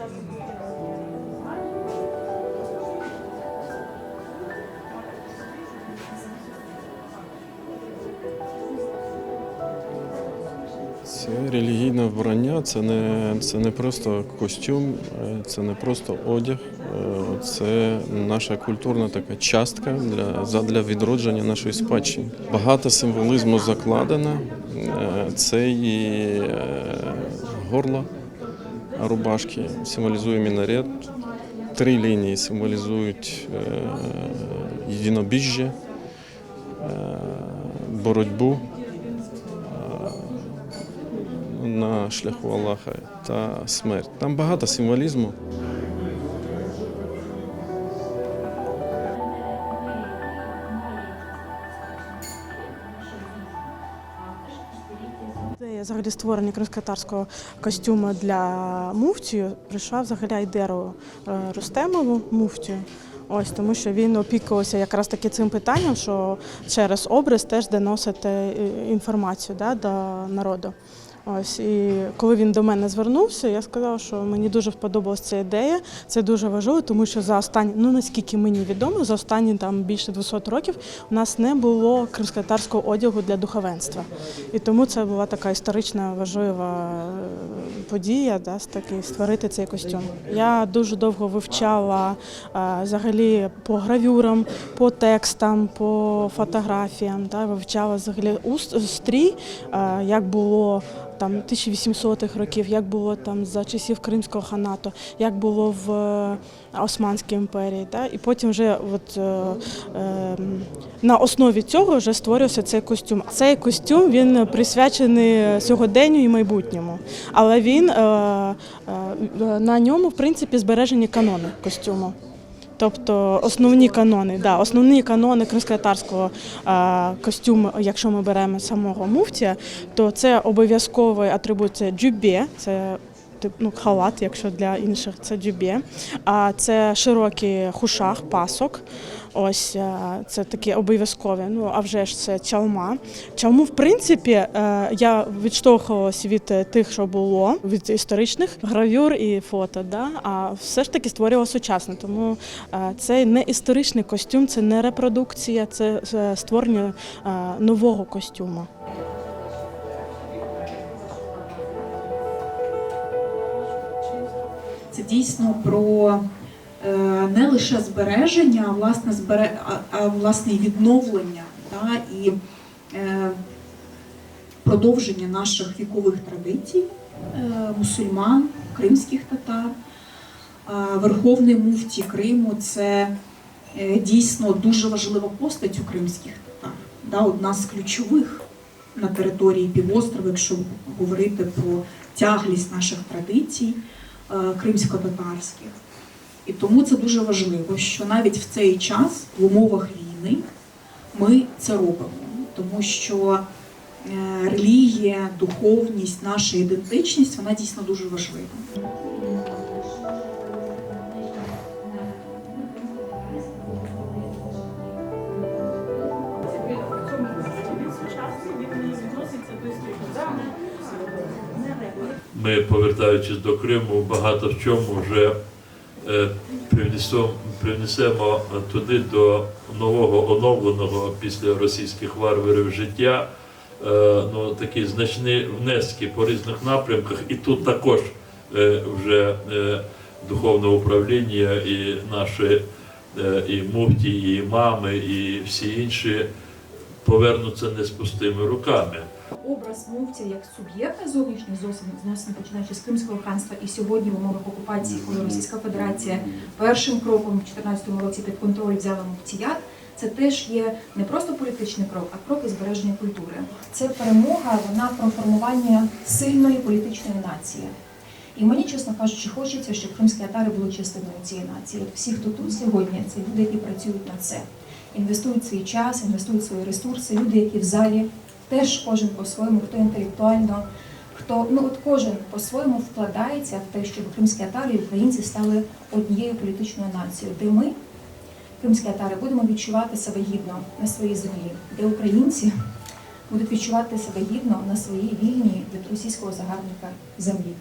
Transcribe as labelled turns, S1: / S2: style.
S1: Це релігійне вбрання, це не, це не просто костюм, е, це не просто одяг, е, це наша культурна така частка для, задля відродження нашої спадщини. Багато символізму закладено. Е, Це і горло рубашки символізує мінарет. Три лінії символізують єдинобіжжя, е, боротьбу на шляху Аллаха та смерть. Там багато символізму.
S2: Ідея взагалі створення кримськотарського костюму для муфтію прийшла взагалі Айдеру е, Рустемову муфтію. Ось тому, що він опікувався якраз таки цим питанням, що через образ теж доносити е, інформацію да, до народу. Ось і коли він до мене звернувся, я сказала, що мені дуже сподобалася ця ідея. Це дуже важливо, тому що за останні, ну наскільки мені відомо, за останні там більше 200 років у нас не було кримськотарського одягу для духовенства. І тому це була така історична важлива е, подія, да, таки створити цей костюм. Я дуже довго вивчала е, взагалі по гравюрам, по текстам, по фотографіям, да, вивчала взагалі уст- стрій, е, як було там 1800-х років, як було там за часів Кримського ханату, як було в е, Османській імперії. Да? І потім вже от, е, е, на основі цього вже створився цей костюм. Цей костюм він присвячений сьогоденню і майбутньому, але він е, е, на ньому в принципі збережені канони костюму. Тобто основні канони, да, основні канони кримськотарського костюму, якщо ми беремо самого муфтія, то це обов'язковий атрибут це джубє, це тип, ну, халат, якщо для інших це джубє. А це широкий хушах, пасок. Ось е, це такі обов'язкові. Ну а вже ж це чалма. Чалму, в принципі, е, я відштовхувалася від е, тих, що було, від історичних гравюр і фото. Да? А все ж таки створювала сучасне. Тому це не історичний костюм, це не репродукція, це створення нового костюму.
S3: Це дійсно про е, не лише збереження, а власне збере, а, власне відновлення да, і е, продовження наших вікових традицій е, мусульман, кримських татар. Верховний муфті Криму це дійсно дуже важлива постать у кримських татар, да, одна з ключових на території півострова, якщо говорити про тяглість наших традицій кримсько-татарських. І тому це дуже важливо, що навіть в цей час, в умовах війни, ми це робимо, тому що е, релігія, духовність, наша ідентичність вона дійсно дуже важлива.
S4: Ми, повертаючись до Криму, багато в чому вже е, привнесемо, туди до нового оновленого після російських варварів життя. е, Ну, такі значні внески по різних напрямках, і тут також е, вже духовне управління і наші і муфті, і імами, і всі інші повернуться не з пустими руками.
S5: Образ мовця як суб'єкта зовнішніх зносин, починаючи з Кримського ханства і сьогодні в умовах окупації, коли Російська Федерація першим кроком в 2014 році під контроль взяла муфтіят, це теж є не просто політичний крок, а крок і збереження культури. Це перемога, вона про формування сильної політичної нації. І мені, чесно кажучи, хочеться, щоб кримські татари були частиною цієї нації. От всі, хто тут сьогодні, це люди, які працюють на це, інвестують свій час, інвестують свої ресурси, люди, які в залі теж кожен по-своєму, хто інтелектуально, хто ну от кожен по-своєму вкладається в те, щоб кримські татари і українці стали однією політичною нацією, де ми, кримські татари, будемо відчувати себе гідно на своїй землі, де українці будуть відчувати себе гідно на своїй вільній від російського загарбника землі.